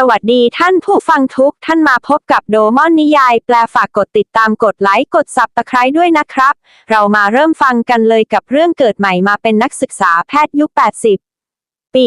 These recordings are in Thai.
สวัสดีท่านผู้ฟังทุกท่านมาพบกับโดมอนนิยาย แปลฝากกดติดตามกดไลค์กดซับตะไคร้ด้วยนะครับ เรามาเริ่มฟังกันเลยกับเรื่องเกิดใหม่มาเป็นนักศึกษาแพทย์ยุค 80 ปี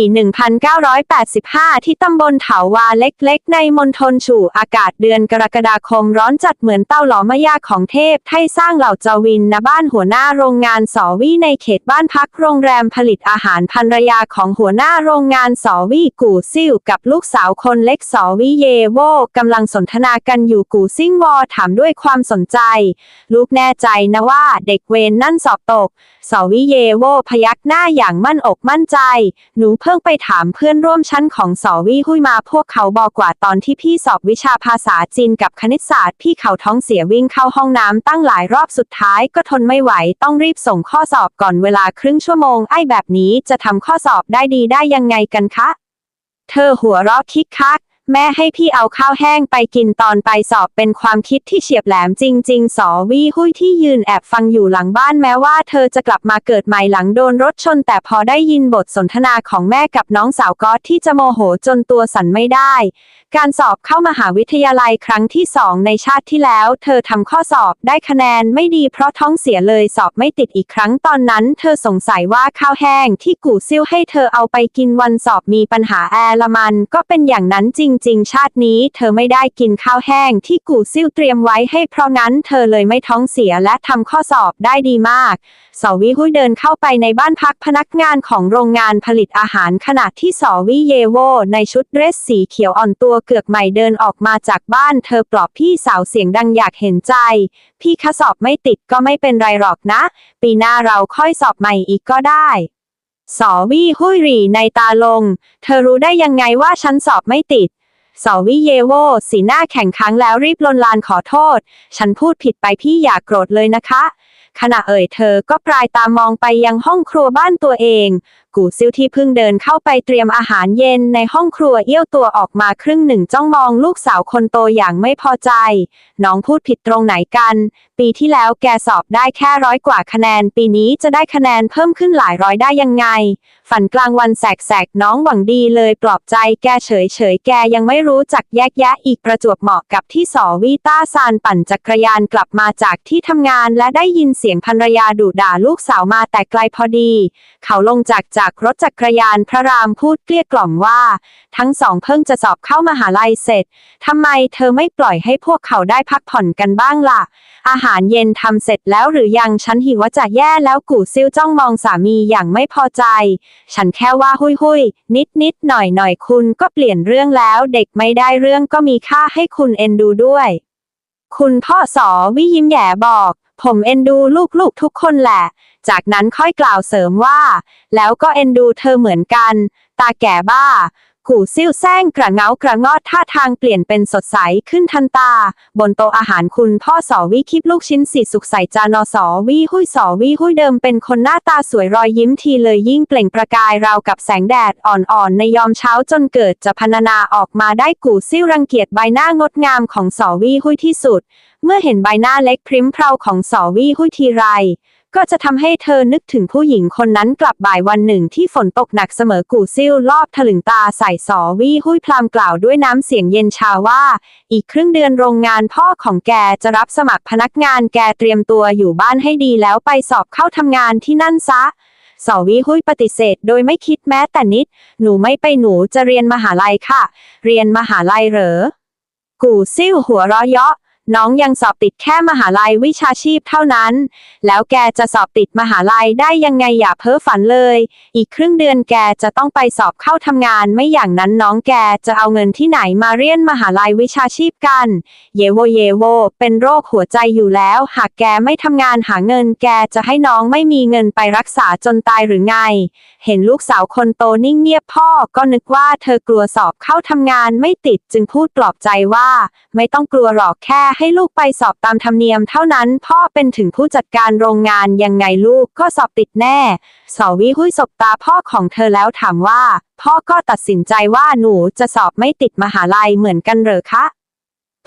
1985 ที่ตำบลเถาวาเล็กๆ ในมณฑลฉู่อากาศเดือนกรกฎาคมร้อนจัดเหมือนเต้าหลอมายาของเทพไทยสร้างเหล่าจาวินณบ้านหัวหน้าโรงงานสอวี่ในเขตบ้านพักโรงแรมผลิตอาหารภรรยาของหัวหน้าโรงงานสอวี่กู่ซิ่วกับลูกสาวคนเล็กสอวี่เยโวกำลังสนทนากันอยู่กู่ซิ่งวอถามด้วยความสนใจ ลูกแน่ใจนะว่าเด็กเวนนั่นสอบตกสอวิเยโวพยักหน้าอย่างมั่นอกมั่นใจ หนูเพิ่งไปถามเพื่อนร่วมชั้นของสอวิหุยมาพวกเขาบอกว่าตอนที่พี่สอบวิชาภาษาจีนกับคณิตศาสตร์ พี่เขาท้องเสียวิ่งเข้าห้องน้ำตั้งหลายรอบสุดท้ายก็ทนไม่ไหว ต้องรีบส่งข้อสอบก่อนเวลาครึ่งชั่วโมงไอ้แบบนี้จะทำข้อสอบได้ดีได้ยังไงกันคะ เธอหัวเราะคิกคัก แม่ให้พี่เอาข้าวแห้งไปกินตอนไปสอบเป็นความคิดที่เฉียบแหลมจริง ๆ สอวีหุยที่ยืนแอบฟังอยู่หลังบ้านแม้ว่าเธอจะกลับมาเกิดใหม่หลังโดนรถชน แต่พอได้ยินบทสนทนาของแม่กับน้องสาวก๊อตที่จะโมโหจนตัวสั่นไม่ได้ การสอบเข้ามหาวิทยาลัยครั้งที่สองในชาติที่แล้ว เธอทำข้อสอบได้คะแนนไม่ดีเพราะท้องเสียเลยสอบไม่ติดอีกครั้งตอนนั้น เธอสงสัยว่าข้าวแห้งที่กู่ซิ่วให้เธอเอาไปกินวันสอบมีปัญหาแอร์ละมันก็เป็นอย่างนั้นจริงๆ ชาตินี้เธอไม่ได้กินข้าวแห้งที่กู่ซิ่วเตรียมไว้ให้เพราะงั้นเธอเลยไม่ท้องเสียและทำข้อสอบได้ดีมากสวิหุยเดินเข้าไปในบ้านพักพนักงานของโรงงานผลิตอาหารขณะที่สวิเยโว ในชุดเดรสสีเขียวอ่อนตัวเกือกใหม่เดินออกมาจากบ้านเธอปลอบพี่สาวเสียงดังอยากเห็นใจ พี่คะสอบไม่ติดก็ไม่เป็นไรหรอกนะ ปีหน้าเราค่อยสอบใหม่อีกก็ได้สอวี่หุยรีในตาลง เธอรู้ได้ยังไงว่าฉันสอบไม่ติด สวิเยโว สีหน้าแข็งค้างแล้วรีบลนลานขอโทษ ฉันพูดผิดไปพี่อย่ากโกรธเลยนะคะ ขณะเอ่ยเธอก็ปลายตามองไปยังห้องครัวบ้านตัวเองกูซิวที่เพิ่งเดินเข้าไปเตรียมอาหารเย็นในห้องครัวเอี้ยวตัวออกมาครึ่งหนึ่งจ้องมองลูกสาวคนโตอย่างไม่พอใจ น้องพูดผิดตรงไหนกัน ปีที่แล้วแกสอบได้แค่ร้อยกว่าคะแนน ปีนี้จะได้คะแนนเพิ่มขึ้นหลายร้อยได้ยังไง ฝันกลางวันแสกๆน้องหวังดีเลยปลอบใจแกเฉยเฉยแกยังไม่รู้จักแยกแยะอีกประจวบเหมาะกับที่สอวีต้าซานปั่นจักรยานกลับมาจากที่ทำงานและได้ยินเสียงภรรยาดุด่าลูกสาวมาแต่ไกลพอดี เขาลงจากจจากรถจักรยานพระรามพูดเกลี้ยกล่อมว่า ทั้งสองเพิ่งจะสอบเข้ามหาลัยเสร็จทำไมเธอไม่ปล่อยให้พวกเขาได้พักผ่อนกันบ้างล่ะ อาหารเย็นทำเสร็จแล้วหรือยังฉันหิวว่าจะแย่แล้วกู่ซิ่วจ้องมองสามีอย่างไม่พอใจ ฉันแค่ว่าหุยหุยนิดนิดหน่อยหน่อยคุณก็เปลี่ยนเรื่องแล้ว เด็กไม่ได้เรื่องก็มีค่าให้คุณเอ็นดูด้วย คุณพ่อสอวิยิ้มแย่บอก ผมเอ็นดูลูกๆทุกคนแหละ จากนั้นค่อยกล่าวเสริมว่า แล้วก็เอ็นดูเธอเหมือนกัน ตาแก่บ้า กู่ซิ่วแซงกระเงากระงอดท่าทางเปลี่ยนเป็นสดใสขึ้นทันตา บนโต๊ะอาหารคุณพ่อสอวิคิบลูกชิ้นสีสุกใสจานอสอวิหุยสอวิหุยเดิมเป็นคนหน้าตาสวยรอยยิ้มทีเลยยิ่งเปล่งประกายราวกับแสงแดดอ่อนๆ ในยามเช้าจนเกิดจะพรรณนาออกมาได้กู่ซิ่วรังเกียจใบหน้างดงามของสอวิหุยที่สุด เมื่อเห็นใบหน้าเล็กพริ้มเพราของสอวิหุยทีไร ก็จะทำให้เธอนึกถึงผู้หญิงคนนั้นกลับบ่ายวันหนึ่งที่ฝนตกหนักเสมอกู่ซิ่วรอบถลึงตาใส่สอวี่หุยพลามกล่าวด้วยน้ำเสียงเย็นชาว่า อีกครึ่งเดือนโรงงานพ่อของแกจะรับสมัครพนักงานแกเตรียมตัวอยู่บ้านให้ดีแล้วไปสอบเข้าทำงานที่นั่นซะสอวิหุยปฏิเสธโดยไม่คิดแม้แต่นิด หนูไม่ไปหนูจะเรียนมหาลัยค่ะ เรียนมหาลัยเหรอ กู่ซิ่วหัวเราะเยาะ น้องยังสอบติดแค่มหาลัยวิชาชีพเท่านั้น แล้วแกจะสอบติดมหาลัยได้ยังไงอย่าเพ้อฝันเลย อีกครึ่งเดือนแกจะต้องไปสอบเข้าทำงานไม่อย่างนั้นน้องแกจะเอาเงินที่ไหนมาเรียนมหาลัยวิชาชีพกัน เยโวเยโว เป็นโรคหัวใจอยู่แล้ว หากแกไม่ทำงานหาเงินแกจะให้น้องไม่มีเงินไปรักษาจนตายหรือไง เห็นลูกสาวคนโตนิ่งเงียบพ่อก็นึกว่าเธอกลัวสอบเข้าทำงานไม่ติดจึงพูดปลอบใจว่า ไม่ต้องกลัวหรอกแค่ให้ลูกไปสอบตามธรรมเนียมเท่านั้น พ่อเป็นถึงผู้จัดการโรงงานยังไงลูกก็สอบติดแน่ สวิหุยสบตาพ่อของเธอแล้วถามว่า พ่อก็ตัดสินใจว่าหนูจะสอบไม่ติดมหาลัยเหมือนกันเหรอคะ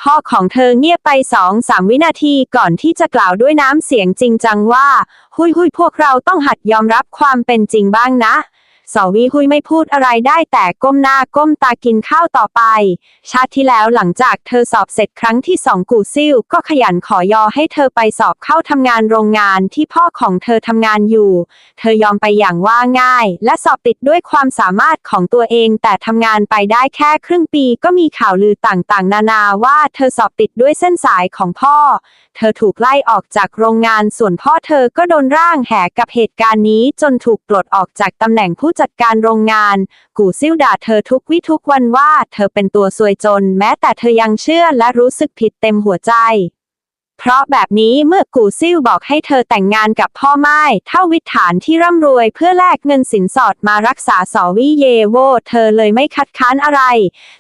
พ่อของเธอเงียบไปสองสามวินาทีก่อนที่จะกล่าวด้วยน้ำเสียงจริงจังว่า หุยหุยพวกเราต้องหัดยอมรับความเป็นจริงบ้างนะ สวีหุยไม่พูดอะไรได้แต่ก้มหน้าก้มตากินข้าวต่อไป ชาติที่แล้วหลังจากเธอสอบเสร็จครั้งที่สองกูซิ่วก็ขยันขอยอให้เธอไปสอบเข้าทำงานโรงงานที่พ่อของเธอทำงานอยู่ เธอยอมไปอย่างว่าง่าย และสอบติดด้วยความสามารถของตัวเอง แต่ทำงานไปได้แค่ครึ่งปีก็มีข่าวลือต่างๆ นานาว่าเธอสอบติดด้วยเส้นสายของพ่อ เธอถูกไล่ออกจากโรงงานส่วนพ่อเธอก็โดนร่างแหกกับเหตุการณ์นี้จนถูกปลดออกจากตำแหน่งผู้จัดการโรงงาน กูซิ่วด่าเธอทุกวิทุกวันว่า เธอเป็นตัวซวยจน แม้แต่เธอยังเชื่อและรู้สึกผิดเต็มหัวใจ เพราะแบบนี้เมื่อกูซิ่วบอกให้เธอแต่งงานกับพ่อไม้เท่าวิถฐานที่ร่ำรวยเพื่อแลกเงินสินสอดมารักษาสอวิเยโว เธอเลยไม่คัดค้านอะไร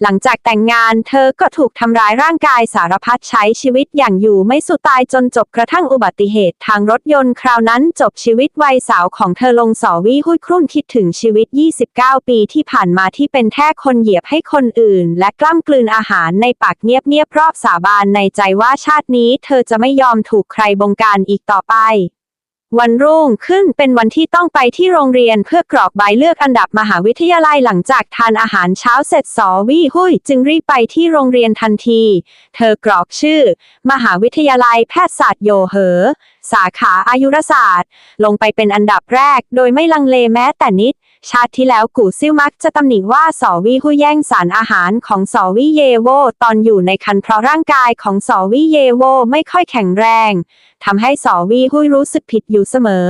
หลังจากแต่งงานเธอก็ถูกทำร้ายร่างกายสารพัดใช้ชีวิตอย่างอยู่ไม่สุดตายจนจบกระทั่งอุบัติเหตุทางรถยนต์คราวนั้นจบชีวิตวัยสาวของเธอลงสอวิหุ้ยครุ่นคิดถึงชีวิต 29 ปีที่ผ่านมาที่เป็นแค่คนเหยียบให้คนอื่น และกล้ำกลืนอาหารในปากเงียบๆรอบสาบานในใจว่าชาตินี้เธอจะจะไม่ยอมถูกใครบงการอีกต่อไป วันรุ่งขึ้นเป็นวันที่ต้องไปที่โรงเรียนเพื่อกรอกใบเลือกอันดับมหาวิทยาลัยหลังจากทานอาหารเช้าเสร็จสอวี่หุยจึงรีบไปที่โรงเรียนทันที เธอกรอกชื่อ มหาวิทยาลัยแพทยศาสตร์โยเหอ สาขาอายุรศาสตร์ ลงไปเป็นอันดับแรก โดยไม่ลังเลแม้แต่นิด ชาติที่แล้วกูซิ่วมักจะตำหนิว่าสอวี่หุยแย่งสารอาหารของสอวี่เยโวตอนอยู่ในคันเพราะร่างกายของสอวี่เยโวไม่ค่อยแข็งแรงทำให้สอวี่หุยรู้สึกผิดอยู่เสมอ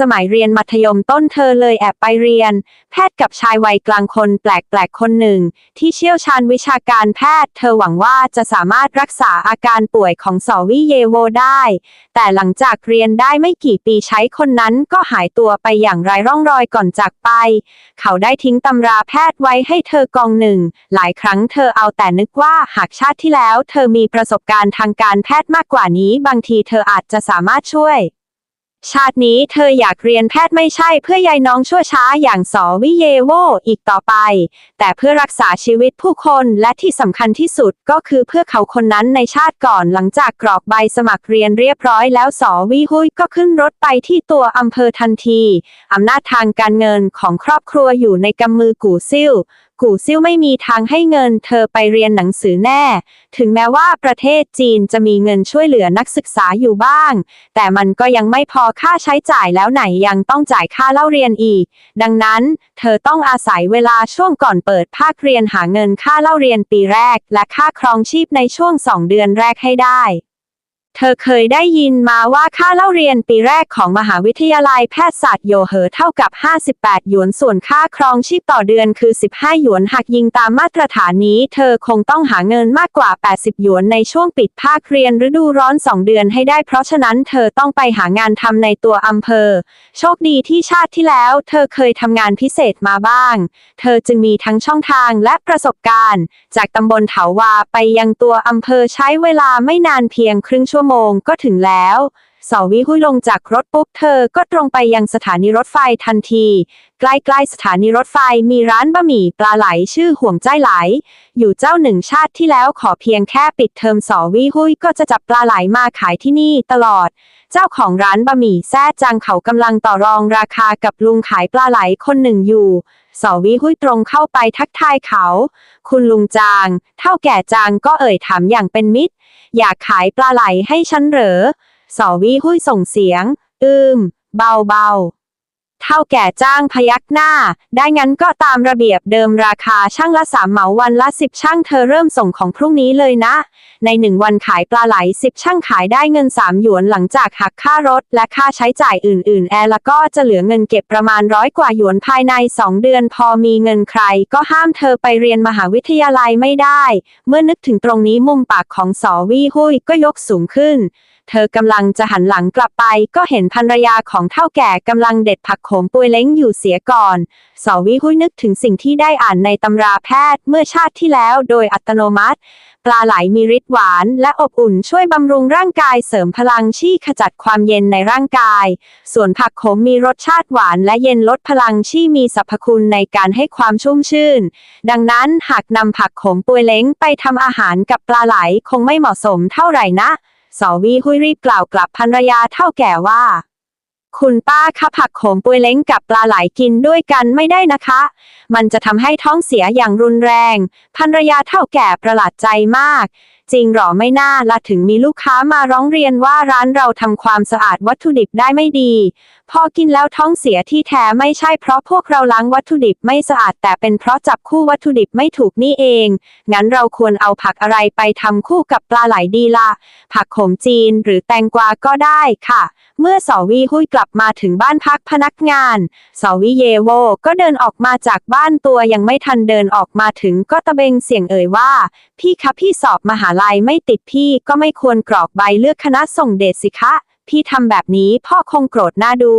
สมัยเรียนมัธยมต้นเธอเลยแอบไปเรียน แพทย์กับชายวัยกลางคนแปลกๆคนหนึ่ง ที่เชี่ยวชาญวิชาการแพทย์ เธอหวังว่าจะสามารถรักษาอาการป่วยของสอวีเยโวได้ แต่หลังจากเรียนได้ไม่กี่ปีใช้คนนั้นก็หายตัวไปอย่างไร้ร่องรอยก่อนจากไป เขาได้ทิ้งตำราแพทย์ไว้ให้เธอกองหนึ่ง หลายครั้งเธอเอาแต่นึกว่าหากชาติที่แล้ว เธอมีประสบการณ์ทางการแพทย์มากกว่านี้ บางทีเธออาจจะสามารถช่วย ชาตินี้เธออยากเรียนแพทย์ไม่ใช่เพื่อยายน้องชั่วช้าอย่างสอวิเยโวอีกต่อไป แต่เพื่อรักษาชีวิตผู้คนและที่สำคัญที่สุดก็คือเพื่อเขาคนนั้นในชาติก่อนหลังจากกรอกใบสมัครเรียนเรียบร้อยแล้วสอวิหุยก็ขึ้นรถไปที่ตัวอำเภอทันที อำนาจทางการเงินของครอบครัวอยู่ในกำมือกูซิ่ว กูซิ่วไม่มีทางให้เงินเธอไปเรียนหนังสือแน่ ถึงแม้ว่าประเทศจีนจะมีเงินช่วยเหลือนักศึกษาอยู่บ้าง แต่มันก็ยังไม่พอค่าใช้จ่ายแล้วไหนยังต้องจ่ายค่าเล่าเรียนอีก ดังนั้น เธอต้องอาศัยเวลาช่วงก่อนเปิดภาคเรียนหาเงินค่าเล่าเรียนปีแรก และค่าครองชีพในช่วงสองเดือนแรกให้ได้ เธอเคยได้ยินมาว่าค่าเล่าเรียนปีแรกของมหาวิทยาลัยแพทยศาสตร์โยเหอเท่ากับ 58 หยวน ส่วนค่าครองชีพต่อเดือนคือ 15 หยวน หากยิงตามมาตรฐานนี้ เธอคงต้องหาเงินมากกว่า 80 หยวนในช่วงปิดภาคเรียนฤดูร้อน 2 เดือนให้ได้ เพราะฉะนั้นเธอต้องไปหางานทำในตัวอำเภอ โชคดีที่ชาติที่แล้ว เธอเคยทำงานพิเศษมาบ้าง เธอจึงมีทั้งช่องทางและประสบการณ์ จากตำบลเถาวาไปยังตัวอำเภอใช้เวลาไม่นานเพียงครึ่งชั่วโมงก็ถึงแล้วสอวิหุยลงจากรถปุ๊บเธอก็ตรงไปยังสถานีรถไฟทันที ใกล้ๆสถานีรถไฟมีร้านบะหมี่ปลาไหลชื่อห่วงใจไหล อยู่เจ้าหนึ่งชาติที่แล้วขอเพียงแค่ปิดเทอมสอวิหุยก็จะจับปลาไหลมาขายที่นี่ตลอด เจ้าของร้านบะหมี่แซ่จังเขากำลังต่อรองราคากับลุงขายปลาไหลคนหนึ่งอยู่สอวิหุยตรงเข้าไปทักทายเขา คุณลุงจาง เท่าแก่จางก็เอ่ยถามอย่างเป็นมิตร อยากขายปลาไหลให้ฉันเหรอ สอวีหุ้ยส่งเสียง อืม เบาเบา เท่าแก่จ้างพยักหน้า ได้งั้นก็ตามระเบียบเดิมราคาช่างละสามเหมาวันละสิบช่างเธอเริ่มส่งของพรุ่งนี้เลยนะ ในหนึ่งวันขายปลาไหลสิบช่างขายได้เงินสามหยวนหลังจากหักค่ารถ และค่าใช้จ่ายอื่น ๆ แอร์ล้วก็จะเหลือเงินเก็บประมาณร้อยกว่าหยวนภายในสองเดือน พอมีเงินใคร ก็ห้ามเธอไปเรียนมหาวิทยาลัยไม่ได้ เมื่อนึกถึงตรงนี้มุมปากของสอวี่หุยก็ยกสูงขึ้น เธอกำลังจะหันหลังกลับไป ก็เห็นภรรยาของเท่าแก่กำลังเด็ดผักโขมปุยเล้งอยู่เสียก่อนสวิหุยนึกถึงสิ่งที่ได้อ่านในตำราแพทย์เมื่อชาติที่แล้วโดยอัตโนมัติ ปลาไหลมีฤทธิ์หวานและอบอุ่นช่วยบำรุงร่างกายเสริมพลังชี่ขจัดความเย็นในร่างกาย ส่วนผักขมมีรสชาติหวานและเย็นลดพลังชี่มีสรรพคุณในการให้ความชุ่มชื่น ดังนั้นหากนำผักขมปุยเล้งไปทำอาหารกับปลาไหลคงไม่เหมาะสมเท่าไหร่นะสวีหุยรีบกล่าวกลับภรรยาเท่าแก่ว่า คุณป้าคะผักโขมปุยเล้งกับปลาไหลกินด้วยกันไม่ได้นะคะ มันจะทำให้ท้องเสียอย่างรุนแรง ภรรยาเท่าแก่ประหลาดใจมาก จริงหรอไม่น่าละถึงมีลูกค้ามาร้องเรียนว่าร้านเราทำความสะอาดวัตถุดิบได้ไม่ดี พอกินแล้วท้องเสียที่แท้ไม่ใช่เพราะพวกเราล้างวัตถุดิบไม่สะอาดแต่เป็นเพราะจับคู่วัตถุดิบไม่ถูกนี่เอง งั้นเราควรเอาผักอะไรไปทำคู่กับปลาไหลดีล่ะ ผักโขมจีนหรือแตงกวาก็ได้ค่ะ เมื่อสอวีหุ้ยกลับมาถึงบ้านพักพนักงาน สอวิเยโวก็เดินออกมาจากบ้านตัวยังไม่ทันเดินออกมาถึงก็ตะเบงเสียงเอ่ยว่า พี่คะพี่สอบมหาลัยไม่ติดพี่ก็ไม่ควรกรอกใบเลือกคณะส่งเดชสิคะ พี่ทำแบบนี้พ่อคงโกรธหน้าดู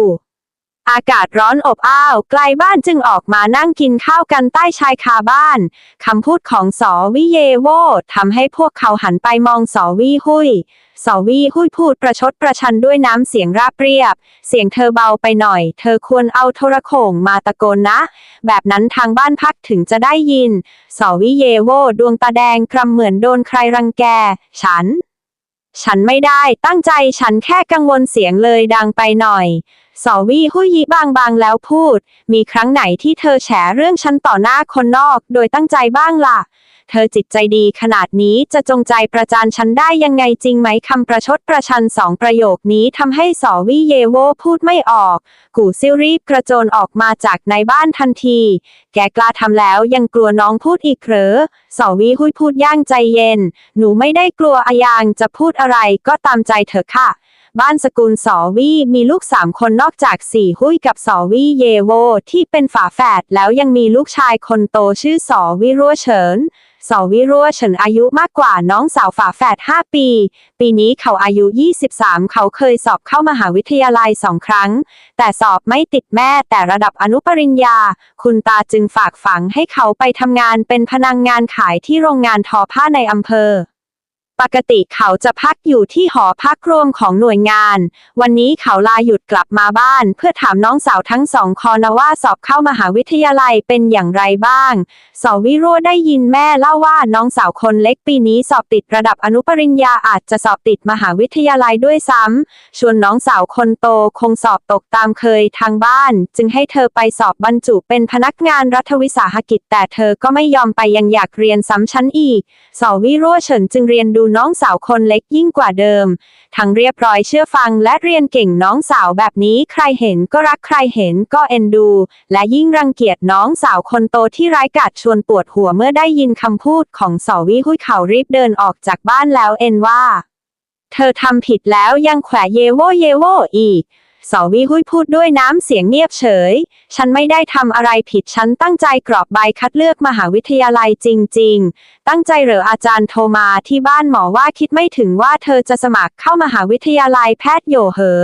อากาศร้อนอบอ้าวไกลบ้านจึงออกมานั่งกินข้าวกันใต้ชายคาบ้าน คำพูดของสอวิเยโวทำให้พวกเขาหันไปมองสอวิหุยสอวิหุยพูดประชดประชันด้วยน้ำเสียงราบเรียบ เสียงเธอเบาไปหน่อย เธอควรเอาโทรโข่งมาตะโกนนะ แบบนั้นทางบ้านพักถึงจะได้ยิน สอวิเยโวดวงตาแดงกรำเหมือนโดนใครรังแก ฉัน ฉันไม่ได้ตั้งใจฉันแค่กังวลเสียงเลยดังไปหน่อย สอวีหุยยิบางบางๆแล้วพูด มีครั้งไหนที่เธอแฉเรื่องฉันต่อหน้าคนนอก โดยตั้งใจบ้างล่ะ เธอจิตใจดีขนาดนี้จะจงใจประจานฉันได้ยังไงจริงไหมคำประชดประชันสองประโยคนี้ทำให้สอวีเยโวพูดไม่ออก กูซิลรีบกระโจนออกมาจากในบ้านทันที แกกล้าทำแล้วยังกลัวน้องพูดอีกเหรอสอวีหุยพูดย่างใจเย็น หนูไม่ได้กลัวอายางจะพูดอะไรก็ตามใจเธอค่ะ บ้านสกุลสอวีมีลูกสามคนนอกจากสี่หุ้ยกับสอวีเยโว ที่เป็นฝาแฝดแล้วยังมีลูกชายคนโตชื่อสอวิรัวเฉินสอวิรัวเฉินอายุมากกว่าน้องสาวฝาแฝด 5 ปี ปีนี้เขาอายุ 23 เขาเคยสอบเข้ามหาวิทยาลัยสองครั้ง แต่สอบไม่ติดแม่แต่ระดับอนุปริญญา คุณตาจึงฝากฝังให้เขาไปทำงานเป็นพนักงงานขายที่โรงงานทอผ้าในอำเภอ ปกติเขาจะพักอยู่ที่หอพักรวมของหน่วยงาน วันนี้เขาลาหยุดกลับมาบ้าน เพื่อถามน้องสาวทั้งสองคนนว่าสอบเข้ามหาวิทยาลัยเป็นอย่างไรบ้าง สอวิโรได้ยินแม่เล่าว่าน้องสาวคนเล็กปีนี้สอบติดระดับอนุปริญญาอาจจะสอบติดมหาวิทยาลัยด้วยซ้ำชวนน้องสาวคนโตคงสอบตกตามเคยทางบ้าน จึงให้เธอไปสอบบรรจุเป็นพนักงานรัฐวิสาหกิจ แต่เธอก็ไม่ยอมไปยังอยากเรียนซ้ำชั้นอีก สอวิโรเฉินจึงเรียนดูน้องสาวคนเล็กยิ่งกว่าเดิม ทั้งเรียบร้อยเชื่อฟังและเรียนเก่งน้องสาวแบบนี้ใครเห็นก็รักใครเห็นก็เอ็นดู และยิ่งรังเกียจน้องสาวคนโตที่ร้ายกาจชวนปวดหัวเมื่อได้ยินคำพูดของสอวิหุยเขารีบเดินออกจากบ้านแล้วเอ็นว่า เธอทำผิดแล้วยังแขวะเยโวเยโวอีก สอวิหุยพูดด้วยน้ำเสียงเงียบเฉย ฉันไม่ได้ทำอะไรผิด ฉันตั้งใจกรอบใบคัดเลือกมหาวิทยาลัยจริง ๆ ตั้งใจเหรออาจารย์โทรมาที่บ้านหมอว่าคิดไม่ถึงว่าเธอจะสมัครเข้ามหาวิทยาลัยแพทย์โยเหอ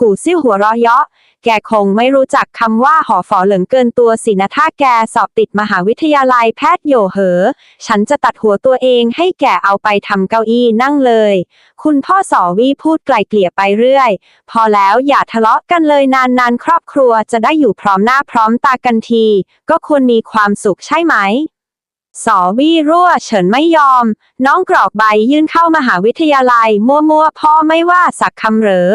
กูซิ่วหัวเราะเยาะ แกคงไม่รู้จักคำว่าหอฝอเหลิงเกินตัวสินะถ้าแกสอบติดมหาวิทยาลัยแพทย์โยเหอ ฉันจะตัดหัวตัวเองให้แกเอาไปทำเก้าอี้นั่งเลย คุณพ่อสอวีพูดไกลเกลี่ยไปเรื่อย พอแล้วอย่าทะเลาะกันเลยนานๆ ครอบครัวจะได้อยู่พร้อมหน้าพร้อมตากันที ก็ควรมีความสุขใช่ไหมสอวีรั่วเฉินไม่ยอม น้องกรอกใบยื่นเข้ามหาวิทยาลัย มั่วๆพ่อไม่ว่าสักคำเหรอ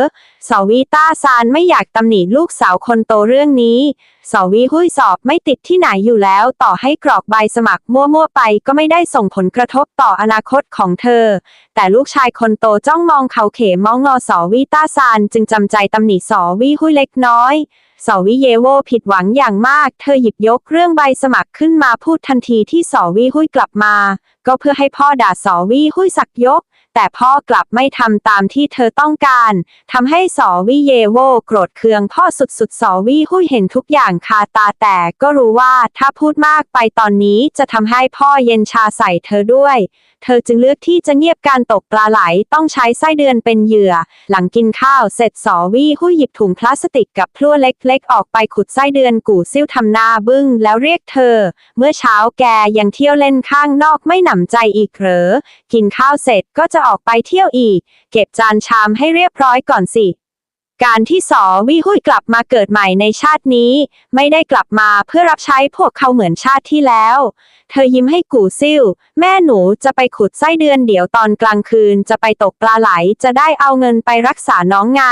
สวีต้าซานไม่อยากตำหนิลูกสาวคนโตเรื่องนี้ สวีหุ้ยสอบไม่ติดที่ไหนอยู่แล้ว ต่อให้กรอกใบสมัครมั่วๆไปก็ไม่ได้ส่งผลกระทบต่ออนาคตของเธอ แต่ลูกชายคนโตจ้องมองเขาเขมองงอสวีต้าซานจึงจำใจตำหนิสวีหุ้ยเล็กน้อยสวิเยโวผิดหวังอย่างมาก เธอหยิบยกเรื่องใบสมัครขึ้นมาพูดทันทีที่สวิหุ้ยกลับมา ก็เพื่อให้พ่อด่าสวิหุ้ยสักยก แต่พ่อกลับไม่ทำตามที่เธอต้องการทำให้สอวิเยโวโกรธเคืองพ่อสุดๆสอวิหุยเห็นทุกอย่างคาตาแต่ก็รู้ว่าถ้าพูดมากไปตอนนี้จะทำให้พ่อเย็นชาใส่เธอด้วยเธอจึงเลือกที่จะเงียบการตกปลาไหลต้องใช้ไส้เดือนเป็นเหยื่อ หลังกินข้าวเสร็จสอวี่หุ้ยหยิบถุงพลาสติกกับพลั่วเล็กๆ ออกไปขุดไส้เดือนกู่ซิ่วทำหน้าบึ้งแล้วเรียกเธอ เมื่อเช้าแกยังเที่ยวเล่นข้างนอกไม่หนำใจอีกเหรอ กินข้าวเสร็จก็จะออกไปเที่ยวอีก เก็บจานชามให้เรียบร้อยก่อนสิ การที่สอวิหุยกลับมาเกิดใหม่ในชาตินี้ ไม่ได้กลับมาเพื่อรับใช้พวกเขาเหมือนชาติที่แล้ว เธอยิ้มให้กูซิ่ว แม่หนูจะไปขุดไส้เดือนเดี๋ยวตอนกลางคืนจะไปตกปลาไหลจะได้เอาเงินไปรักษาน้องไง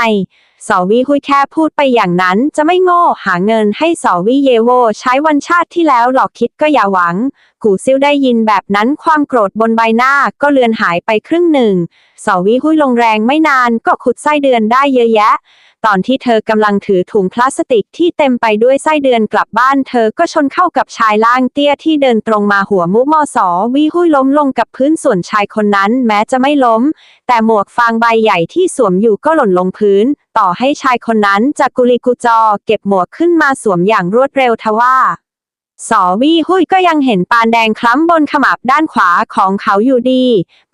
สอวิหุยแค่พูดไปอย่างนั้นจะไม่โง่หาเงินให้สอวิเยโวใช้วันชาติที่แล้วหลอกคิดก็อย่าหวังกูซิ่วได้ยินแบบนั้นความโกรธบนใบหน้าก็เลือนหายไปครึ่งหนึ่งสอวิหุยลงแรงไม่นานก็ขุดไส้เดือนได้เยอะแยะ ตอนที่เธอกำลังถือถุงพลาสติกที่เต็มไปด้วยไส้เดือนกลับบ้าน เธอก็ชนเข้ากับชายล่างเตี้ยที่เดินตรงมาหัวมุมอสอวิหุยล้มลงกับพื้นส่วนชายคนนั้นแม้จะไม่ล้ม แต่หมวกฟางใบใหญ่ที่สวมอยู่ก็หล่นลงพื้น ต่อให้ชายคนนั้นจะกุลีกุจอ เก็บหมวกขึ้นมาสวมอย่างรวดเร็วทว่า สอวี่หุยก็ยังเห็นปานแดงคล้ำบนขมับด้านขวาของเขาอยู่ดี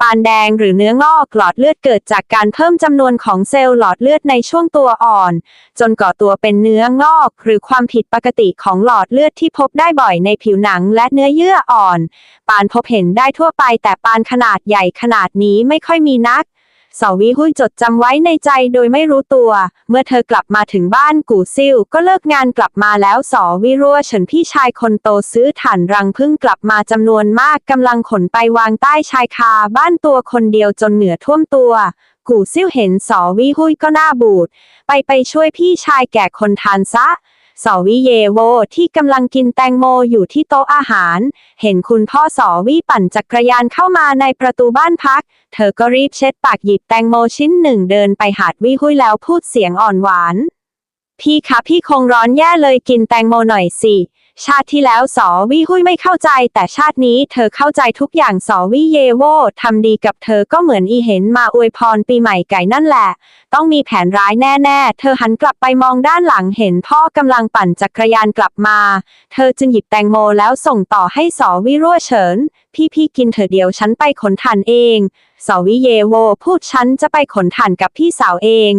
ปานแดงหรือเนื้องอกหลอดเลือดเกิดจากการเพิ่มจำนวนของเซลล์หลอดเลือดในช่วงตัวอ่อน จนก่อตัวเป็นเนื้องอก หรือความผิดปกติของหลอดเลือดที่พบได้บ่อยในผิวหนังและเนื้อเยื่ออ่อน ปานพบเห็นได้ทั่วไปแต่ปานขนาดใหญ่ขนาดนี้ไม่ค่อยมีนัก สาวีหุยจดจำไว้ในใจโดยไม่รู้ตัว เมื่อเธอกลับมาถึงบ้านกูซิ่วก็เลิกงานกลับมาแล้วสอวิรัวเฉินพี่ชายคนโตซื้อถ่านรังพึ่งกลับมาจำนวนมากกำลังขนไปวางใต้ชายคาบ้านตัวคนเดียวจนเหนือท่วมตัวกูซิ่วเห็นสอวิหุยก็หน้าบูด ไปไปช่วยพี่ชายแก่คนทานซะ สวิเยโวที่กำลังกินแตงโมอยู่ที่โต๊ะอาหาร เห็นคุณพ่อสอวิปั่นจักรยานเข้ามาในประตูบ้านพัก เธอก็รีบเช็ดปากหยิบแตงโมชิ้นหนึ่งเดินไปหาดวิหุยแล้วพูดเสียงอ่อนหวาน พี่คะพี่คงร้อนแย่เลยกินแตงโมหน่อยสิ ชาติที่แล้วสอวิหุยไม่เข้าใจ แต่ชาตินี้เธอเข้าใจทุกอย่างสอวิเยโวทำดีกับเธอก็เหมือนอีเห็นมาอวยพรปีใหม่ไก่นั่นแหละ ต้องมีแผนร้ายแน่ๆ เธอหันกลับไปมองด้านหลังเห็นพ่อกำลังปั่นจักรยานกลับมา เธอจึงหยิบแตงโมแล้วส่งต่อให้สอวิรั่วเฉิน พี่พี่กินเถอะเดียวฉันไปขนถ่านเองสอวิเยโวพูดฉันจะไปขนถ่านกับพี่สาวเอง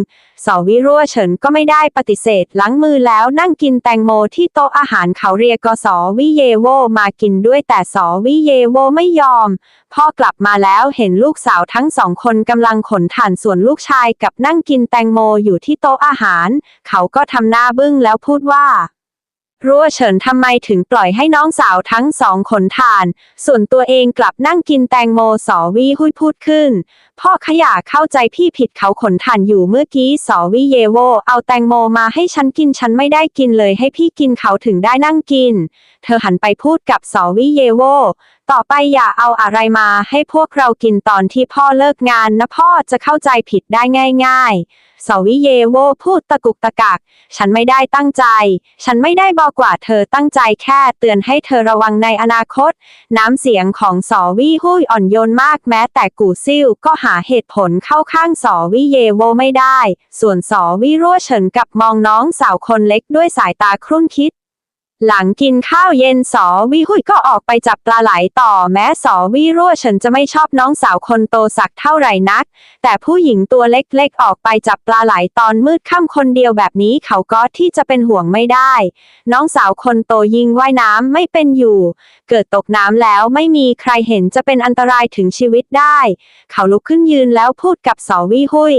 สอวิรั่วเฉินก็ไม่ได้ปฏิเสธล้างมือแล้วนั่งกินแตงโมที่โต๊ะอาหารเขาเรียกสวิเยโวมากินด้วยแต่สวิเยโวไม่ยอม พ่อกลับมาแล้วเห็นลูกสาวทั้งสองคนกำลังขนถ่านส่วนลูกชายกับนั่งกินแตงโมอยู่ที่โต๊ะอาหาร เขาก็ทำหน้าบึ้งแล้วพูดว่า รั่วเฉินทำไมถึงปล่อยให้น้องสาวทั้งสองขนทาน ส่วนตัวเองกลับนั่งกินแตงโมสอวีหุยพูดขึ้น พ่อขยะเข้าใจพี่ผิดเขาขนทานอยู่เมื่อกี้สอวีเยโว เอาแตงโมมาให้ฉันกินฉันไม่ได้กินเลยให้พี่กินเขาถึงได้นั่งกิน เธอหันไปพูดกับสอวีเยโว ต่อไปอย่าเอาอะไรมาให้พวกเรากินตอนที่พ่อเลิกงานนะพ่อจะเข้าใจผิดได้ง่ายๆสาวิเยโวพูดตะกุกตะกัก ฉันไม่ได้ตั้งใจ ฉันไม่ได้บอกว่าเธอตั้งใจแค่เตือนให้เธอระวังในอนาคต น้ำเสียงของสวิหุยอ่อนโยนมากแม้แต่กูซิ่วก็หาเหตุผลเข้าข้างสวิเยโวไม่ได้ ส่วนสวิรั่วเฉินกับมองน้องสาวคนเล็กด้วยสายตาครุ่นคิด หลังกินข้าวเย็นสอวิหุยก็ออกไปจับปลาไหลต่อแม้สอวิรั่วฉินจะไม่ชอบน้องสาวคนโตสักเท่าไหร่นัก แต่ผู้หญิงตัวเล็กๆออกไปจับปลาไหลตอนมืดค่ำคนเดียวแบบนี้เขาก็ที่จะเป็นห่วงไม่ได้ น้องสาวคนโตยิงว่ายน้ำไม่เป็นอยู่ เกิดตกน้ำแล้วไม่มีใครเห็นจะเป็นอันตรายถึงชีวิตได้ เขาลุกขึ้นยืนแล้วพูดกับสอวิหุย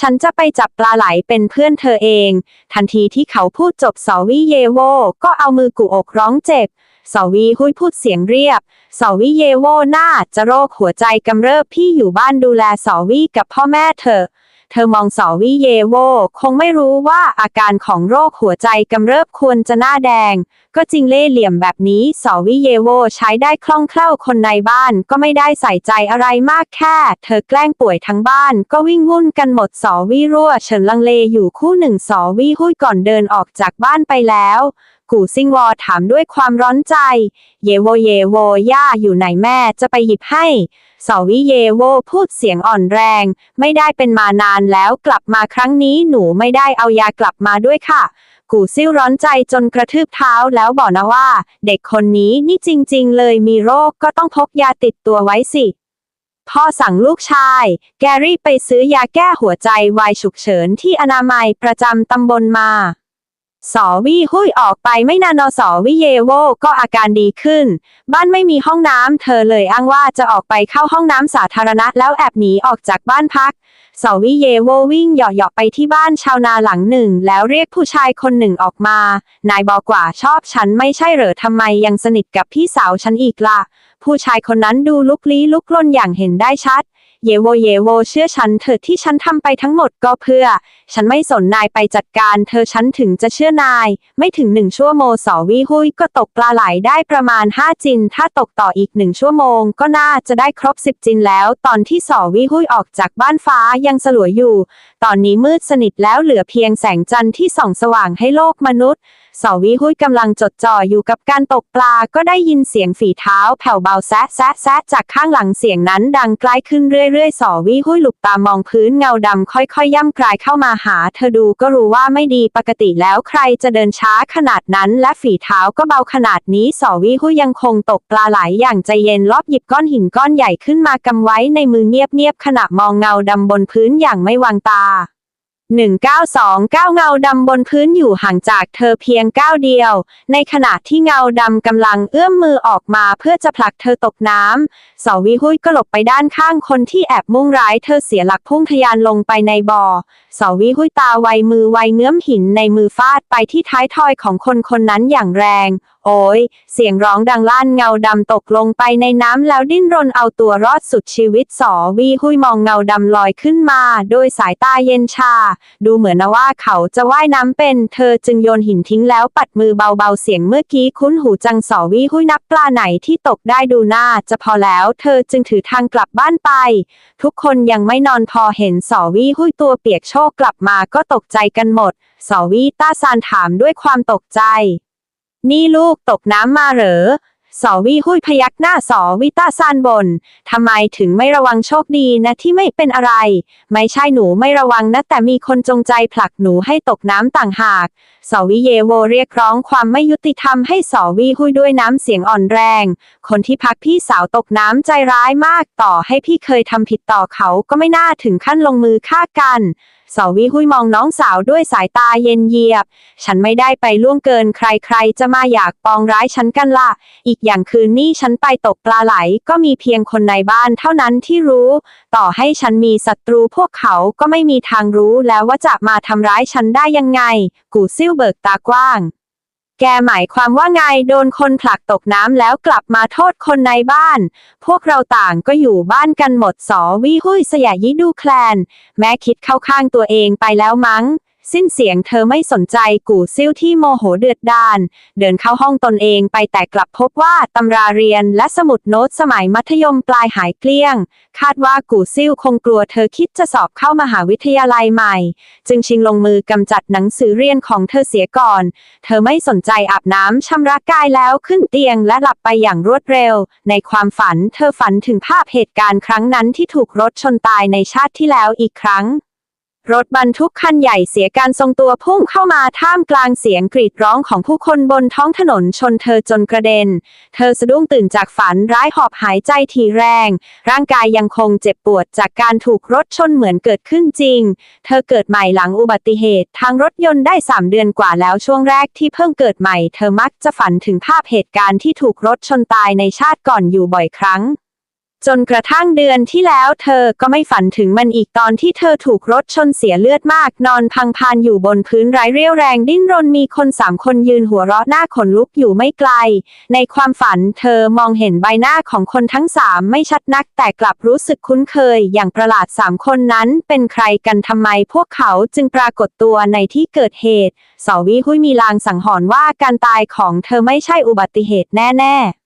ฉันจะไปจับปลาไหลเป็นเพื่อนเธอเอง ทันทีที่เขาพูดจบสอวิเยโวก็เอามือกุอกร้องเจ็บสวีหุยพูดเสียงเรียบสวิเยโวหน่าจะโรคหัวใจกำเริบพี่อยู่บ้านดูแลสวีกับพ่อแม่เธอ เธอมองสวิเยโว คงไม่รู้ว่าอาการของโรคหัวใจกำเริบควรจะหน้าแดง ก็จริงเล่เหลี่ยมแบบนี้สวิเยโวใช้ได้คล่องแคล่วคนในบ้านก็ไม่ได้ใส่ใจอะไรมากแค่ เธอแกล้งป่วยทั้งบ้าน ก็วิ่งวุ่นกันหมดสวิรั่วเฉินลังเลอยู่คู่หนึ่งสวิหุยก่อนเดินออกจากบ้านไปแล้ว กูซิงวอถามด้วยความร้อนใจ เยโวเยโวย่าอยู่ไหนแม่จะไปหยิบให้สอวิเยโวพูดเสียงอ่อนแรง ไม่ได้เป็นมานานแล้วกลับมาครั้งนี้หนูไม่ได้เอายากลับมาด้วยค่ะ กูซิ่วร้อนใจจนกระทืบเท้าแล้วบอกนะว่า เด็กคนนี้นี่จริง ๆ เลยมีโรคก็ต้องพกยาติดตัวไว้สิพ่อสั่งลูกชาย แกรี่ไปซื้อยาแก้หัวใจวายฉุกเฉินที่อนามัยประจำตำบลมา สอวิหุยออกไปไม่นานนสอวิเยโวก็อาการดีขึ้น บ้านไม่มีห้องน้ำเธอเลยอ้างว่าจะออกไปเข้าห้องน้ำสาธารณะแล้วแอบหนีออกจากบ้านพักสอวิเยโววิ่งเหยาะๆไปที่บ้านชาวนาหลังหนึ่ง แล้วเรียกผู้ชายคนหนึ่งออกมา นายบอกว่าชอบฉันไม่ใช่เหรอทำไมยังสนิทกับพี่สาวฉันอีกล่ะ ผู้ชายคนนั้นดูลุกลี้ลุกลนอย่างเห็นได้ชัด เยโวเยโวเชื่อฉันเถิดที่ฉันทำไปทั้งหมดก็เพื่อ ฉันไม่สนนายไปจัดการ เธอฉันถึงจะเชื่อนาย ไม่ถึงหนึ่งชั่วโมงสอวิหุยก็ตกปลาไหลได้ประมาณห้าจิน ถ้าตกต่ออีกหนึ่งชั่วโมง ก็น่าจะได้ครบสิบจินแล้ว ตอนที่สอวิหุยออกจากบ้านฟ้ายังสลัวอยู่ตอนนี้มืดสนิทแล้วเหลือเพียงแสงจันทร์ที่ส่องสว่างให้โลกมนุษย์ สวิหุยกำลังจดจ่ออยู่กับการตกปลาก็ได้ยินเสียงฝีเท้าแผ่วเบาแซะแซะแซะจากข้างหลังเสียงนั้นดังใกล้ขึ้นเรื่อยๆ สวิหุยหลุบตามองพื้นเงาดำค่อยๆ ย่ำกลายเข้ามาหา เธอดูก็รู้ว่าไม่ดีปกติแล้วใครจะเดินช้าขนาดนั้น และฝีเท้าก็เบาขนาดนี้ สวิหุยยังคงตกปลาไหลอย่างใจเย็นรอบหยิบก้อนหินก้อนใหญ่ขึ้นมากำไว้ในมือเงียบๆขณะมองเงาดำบนพื้นอย่างไม่วางตา 1929 เงาดำบนพื้นอยู่ห่างจากเธอเพียงก้าวเดียว ในขณะที่เงาดำกำลังเอื้อมมือออกมาเพื่อจะผลักเธอตกน้ำสาวิหุยก็หลบไปด้านข้างคนที่แอบมุ่งร้ายเธอเสียหลักพุ่งทะยานลงไปในบ่อสาวิหุยตาไวมือไวเงื้อมหินในมือฟาดไปที่ท้ายทอยของคนคนนั้นอย่างแรง โอ้ย เสียงร้องดังลั่นเงาดำตกลงไปในน้ำแล้วดิ้นรนเอาตัวรอดสุดชีวิตสอวีหุยมองเงาดำลอยขึ้นมา โดยสายตาเย็นชาดูเหมือนนะว่าเขาจะว่ายน้ำเป็น เธอจึงโยนหินทิ้งแล้วปัดมือเบาๆเสียงเมื่อกี้คุ้นหูจังสอวีหุยนับปลาไหนที่ตกได้ดูหน้าจะพอแล้ว เธอจึงถือทางกลับบ้านไป ทุกคนยังไม่นอนพอเห็นสอวีหุยตัวเปียกโชกกลับมาก็ตกใจกันหมด สอวีต้าซานถามด้วยความตกใจ นี่ลูกตกน้ำมาเหรอ สอวีหุยพยักหน้าสอวิต้าซานบน ทำไมถึงไม่ระวังโชคดีนะที่ไม่เป็นอะไร ไม่ใช่หนูไม่ระวังนะ แต่มีคนจงใจผลักหนูให้ตกน้ำต่างหาก สอวิเยโวเรียกร้องความไม่ยุติธรรมให้สอวีหุยด้วยน้ำเสียงอ่อนแรง คนที่พักพี่สาวตกน้ำใจร้ายมากต่อให้พี่เคยทำผิดต่อเขาก็ไม่น่าถึงขั้นลงมือฆ่ากันสาวิหุยมองน้องสาวด้วยสายตาเย็นเยียบ ฉันไม่ได้ไปล่วงเกินใครๆจะมาอยากปองร้ายฉันกันล่ะ อีกอย่างคืนนี้ฉันไปตกปลาไหลก็มีเพียงคนในบ้านเท่านั้นที่รู้ ต่อให้ฉันมีศัตรูพวกเขาก็ไม่มีทางรู้แล้วว่าจะมาทำร้ายฉันได้ยังไง กูซิ่วเบิกตากว้าง แกหมายความว่าไงโดนคนผลักตกน้ำแล้วกลับมาโทษคนในบ้าน พวกเราต่างก็อยู่บ้านกันหมดสอวิหุยสยายิดูแคลน แม้คิดเข้าข้างตัวเองไปแล้วมั้ง สิ้นเสียงเธอไม่สนใจกู่ซิ่วที่โมโหเดือดดาน เดินเข้าห้องตนเองไปแต่กลับพบว่าตำราเรียนและสมุดโน้ตสมัยมัธยมปลายหายเกลี้ยง คาดว่ากู่ซิ่วคงกลัวเธอคิดจะสอบเข้ามหาวิทยาลัยใหม่ จึงชิงลงมือกำจัดหนังสือเรียนของเธอเสียก่อน เธอไม่สนใจอาบน้ำชำระกายแล้วขึ้นเตียงและหลับไปอย่างรวดเร็ว ในความฝันเธอฝันถึงภาพเหตุการณ์ครั้งนั้นที่ถูกรถชนตายในชาติที่แล้วอีกครั้ง รถบรรทุกคันใหญ่เสียการทรงตัวพุ่งเข้ามาท่ามกลางเสียงกรีดร้องของผู้คนบนท้องถนนชนเธอจนกระเด็น เธอสะดุ้งตื่นจากฝันร้ายหอบหายใจทีแรง ร่างกายยังคงเจ็บปวดจากการถูกรถชนเหมือนเกิดขึ้นจริง เธอเกิดใหม่หลังอุบัติเหตุ ทางรถยนต์ได้ 3 เดือนกว่าแล้วช่วงแรกที่เพิ่งเกิดใหม่ เธอมักจะฝันถึงภาพเหตุการณ์ที่ถูกรถชนตายในชาติก่อนอยู่บ่อยครั้ง จนกระทั่งเดือนที่แล้วเธอก็ไม่ฝันถึงมันอีกตอนที่เธอถูกรถชนเสียเลือดมาก นอนพังพานอยู่บนพื้นไร้เรี่ยวแรงดิ้นรนมีคนสามคนยืนหัวเราะหน้าขนลุกอยู่ไม่ไกล ในความฝันเธอมองเห็นใบหน้าของคนทั้งสามไม่ชัดนัก แต่กลับรู้สึกคุ้นเคยอย่างประหลาดสามคนนั้นเป็นใครกันทำไมพวกเขาจึงปรากฏตัวในที่เกิดเหตุสาวิหุยมีลางสังหรณ์ว่าการตายของเธอไม่ใช่อุบัติเหตุแน่ ๆ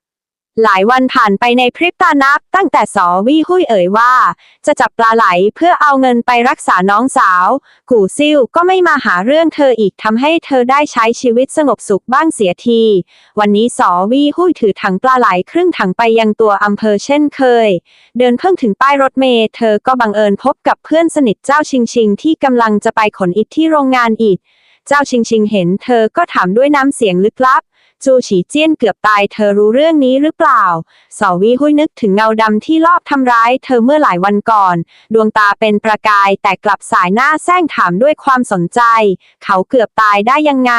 หลายวันผ่านไปในพริบตานับ ตั้งแต่สอวี่หุยเอ่ยว่า จะจับปลาไหลเพื่อเอาเงินไปรักษาน้องสาว กู่ซิ่วก็ไม่มาหาเรื่องเธออีกทำให้เธอได้ใช้ชีวิตสงบสุขบ้างเสียที วันนี้สอวี่หุยถือถังปลาไหลครึ่งถังไปยังตัวอำเภอเช่นเคย เดินเพิ่งถึงป้ายรถเมล์เธอก็บังเอิญพบกับเพื่อนสนิทเจ้าชิงชิงที่กำลังจะไปขนอิฐที่โรงงานอิฐ เจ้าชิงชิงเห็นเธอก็ถามด้วยน้ำเสียงลึกลับ จูฉีเจี้ยนเกือบตายเธอรู้เรื่องนี้หรือเปล่าสาวีหุยนึกถึงเงาดำที่ลอบทำร้ายเธอเมื่อหลายวันก่อน ดวงตาเป็นประกายแต่กลับสายหน้าแซงถามด้วยความสนใจ เขาเกือบตายได้ยังไง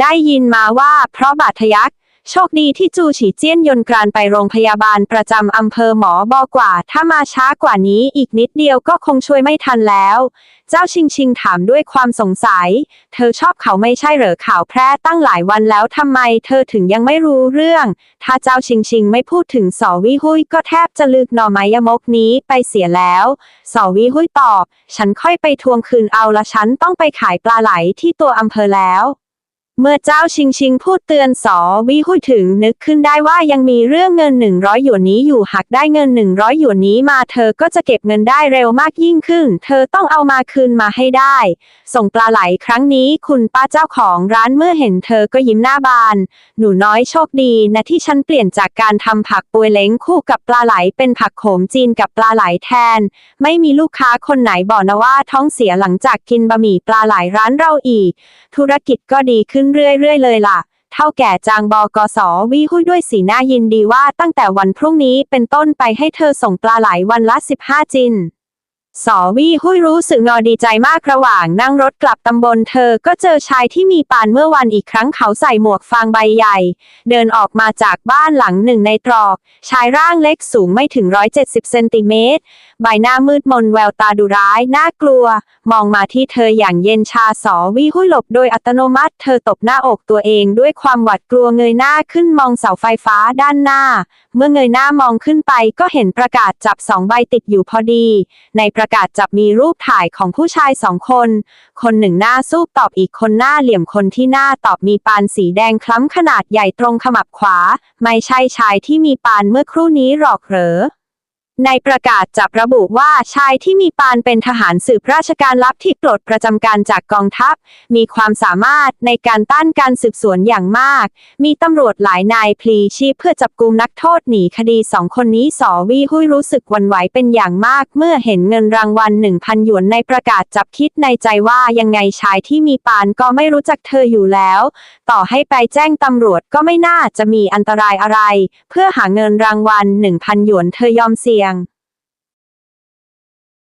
ได้ยินมาว่าเพราะบาดทะยัก โชคดีที่จูฉีเจี้ยนยนกรานไปโรงพยาบาลประจำอำเภอหมอบอกว่า ถ้ามาช้ากว่านี้อีกนิดเดียวก็คงช่วยไม่ทันแล้ว เจ้าชิงชิงถามด้วยความสงสัย เธอชอบเขาไม่ใช่เหรอข่าวแพร่ตั้งหลายวันแล้วทำไมเธอถึงยังไม่รู้เรื่อง ถ้าเจ้าชิงชิงไม่พูดถึงสอวิหุยก็แทบจะลึกหน่อไม้ยมกนี้ไปเสียแล้ว สอวิหุยตอบ ฉันค่อยไปทวงคืนเอาละฉันต้องไปขายปลาไหลที่ตัวอำเภอแล้ว เมื่อเจ้าชิงชิงพูดเตือนสอวิหุยถึงนึกขึ้นได้ว่ายังมีเรื่องเงิน 100 หยวนนี้อยู่หากได้เงิน 100 หยวนนี้มาเธอก็จะเก็บเงินได้เร็วมากยิ่งขึ้น เธอต้องเอามาคืนมาให้ได้ ส่งปลาไหลครั้งนี้คุณป้าเจ้าของร้านเมื่อเห็นเธอก็ยิ้มหน้าบาน หนูน้อยโชคดีนะที่ฉันเปลี่ยนจากการทำผักปวยเล้งคู่กับปลาไหลเป็นผักโขมจีนกับปลาไหลแทน ไม่มีลูกค้าคนไหนบอกนะว่าท้องเสียหลังจากกินบะหมี่ปลาไหลร้านเราอีก ธุรกิจก็ดีขึ้นเรื่อยๆเลยล่ะ เท่าแก่จางบอกสวิหุ้ยด้วยสีหน้ายินดีว่าตั้งแต่วันพรุ่งนี้เป็นต้นไปให้เธอส่งปลาไหลวันละ 15 จิน สอวี่หุยรู้สึกงอดีใจมากระหว่างนั่งรถกลับตำบลเธอก็เจอชายที่มีปานเมื่อวันอีกครั้งเขาใส่หมวกฟางใบใหญ่ เดินออกมาจากบ้านหลังหนึ่งในตรอก ชายร่างเล็กสูงไม่ถึง 170 เซนติเมตร ใบหน้ามืดมนแววตาดุร้ายน่ากลัว มองมาที่เธออย่างเย็นชาสอวี่หุยหลบโดยอัตโนมัติ เธอตบหน้าอกตัวเองด้วยความหวาดกลัวเงยหน้าขึ้นมองเสาไฟฟ้าด้านหน้า เมื่อเงยหน้ามองขึ้นไปก็เห็นประกาศจับสองใบติดอยู่พอดี ในประกาศจับมีรูปถ่ายของผู้ชายสองคน คนหนึ่งหน้าสู้ตอบอีกคนหน้าเหลี่ยมคนที่หน้าตอบมีปานสีแดงคล้ำขนาดใหญ่ตรงขมับขวา ไม่ใช่ชายที่มีปานเมื่อครู่นี้หรอกเหรอ ในประกาศจับระบุว่าชายที่มีปานเป็นทหารสืบราชการลับที่ปลดประจำการจากกองทัพ มีความสามารถในการต้านการสืบสวนอย่างมาก มีตำรวจหลายนายพลีชีพเพื่อจับกุมนักโทษหนีคดีสองคนนี้สอวีหุยรู้สึกหวันไหวเป็นอย่างมาก เมื่อเห็นเงินรางวัลหนึ่งพันหยวนในประกาศจับคิดในใจว่ายังไงชายที่มีปานก็ไม่รู้จักเธออยู่แล้ว ต่อให้ไปแจ้งตำรวจก็ไม่น่าจะมีอันตรายอะไร เพื่อหาเงินรางวัลหนึ่งพันหยวนเธอยอมเสีย